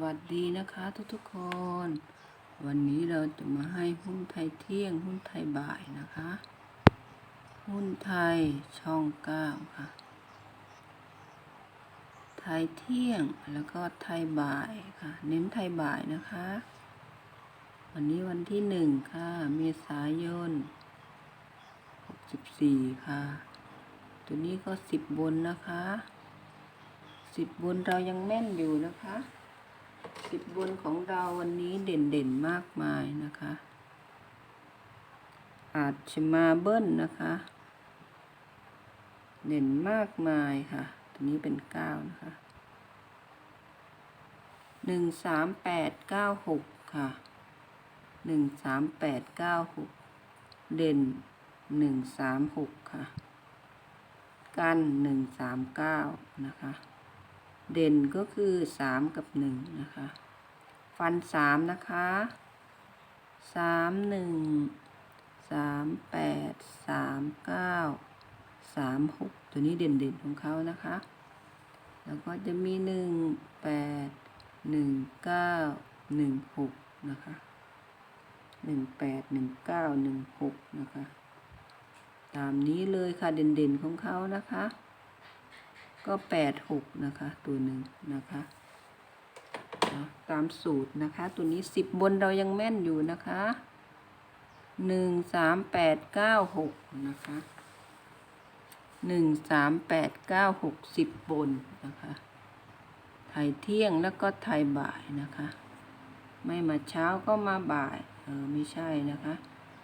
วัสดีนะคะทุกๆคน วันนี้เราจะมาให้หุ้นไทยเที่ยง หุ้นไทยบ่ายนะคะ หุ้นไทยช่องเก้าค่ะ ไทยเที่ยงแล้วก็ไทยบ่ายค่ะ เน้นไทยบ่ายนะคะ วันนี้วันที่หนึ่งค่ะ เมษายนหกสิบสี่ค่ะ ตัวนี้ก็สิบบนนะคะสิบบนเรายังแม่นอยู่นะคะ สิบบนของเราวันนี้เด่นเด่นๆมากมายนะคะ อาจจะมาเบิ้ลนะคะ เด่นมากมายค่ะตัวนี้เป็นเก้านะคะหนึ่งสามแปดเก้าหกค่ะหนึ่งสามแปดเก้าหกเด่นหนึ่งสามหกค่ะ กันหนึ่งสามเก้านะคะ เด่นก็คือสามกับหนึ่งนะคะ ฟันสามนะคะสามหนึ่งสามแปดสามเก้าสามหกตัวนี้เด่นเด่นๆของเขานะคะ แล้วก็จะมีหนึ่งแปดหนึ่งเก้าหนึ่งหกนะคะหนึ่งแปดหนึ่งเก้าหนึ่งหกนะคะ ตามนี้เลยค่ะเด่นๆของเขานะคะ ก็แปดหกนะคะตัวหนึ่งนะคะตามสูตรนะคะ ตัวนี้สิบบนเรายังแม่นอยู่นะคะหนึ่งสามแปดเก้าหกนะคะหนึ่งสามแปดเก้าหกสิบบนนะคะไทยเที่ยงแล้วก็ไทยบ่ายนะคะ ไม่มาเช้าก็มาบ่ายเออไม่ใช่นะคะ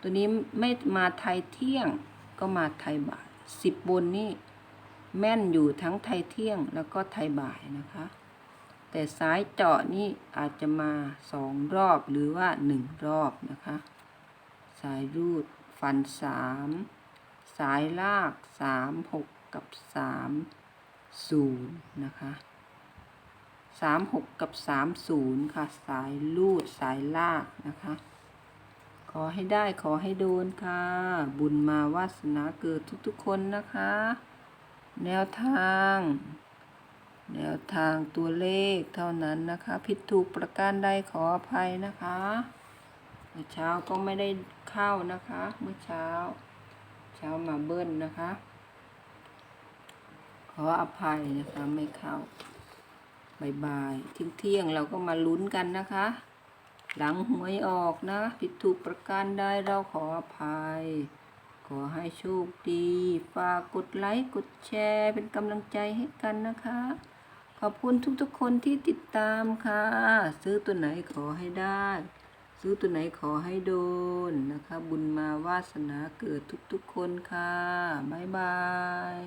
ตัวนี้ไม่มาไทยเที่ยงก็มาไทยบ่ายสิบบนนี่ แม่นอยู่ทั้งไทยเที่ยงแล้วก็ไทยบ่ายนะคะ แต่สายเจาะนี่อาจจะมาสองรอบหรือว่าหนึ่งรอบนะคะ สายรูดฟันสามสายลากสามหกกับสามศูนย์นะคะสามหกกับสามศูนย์ค่ะ สายรูดสายลากนะคะ ขอให้ได้ขอให้โดนค่ะ บุญมาวาสนาเกิดทุกๆคนนะคะ แนวทาง แนวทางตัวเลขเท่านั้นนะคะ ผิดถูกประการใดขออภัยนะคะเมื่อเช้าก็ไม่ได้เข้านะคะ เมื่อเช้า เช้ามาเบิ้ลนะคะ ขออภัยนะคะไม่เข้าบายบายทิ้งเที่ยงเราก็มาลุ้นกันนะคะ หลังหวยออกนะ ผิดถูกประการใดเราขออภัย ขอให้โชคดี ฝากกดไลค์กดแชร์เป็นกำลังใจให้กันนะคะ ขอบคุณทุกๆคนที่ติดตามค่ะ ซื้อตัวไหนขอให้ได้ ซื้อตัวไหนขอให้โดนนะคะ บุญมาวาสนาเกิดทุกๆคนค่ะ บ๊ายบาย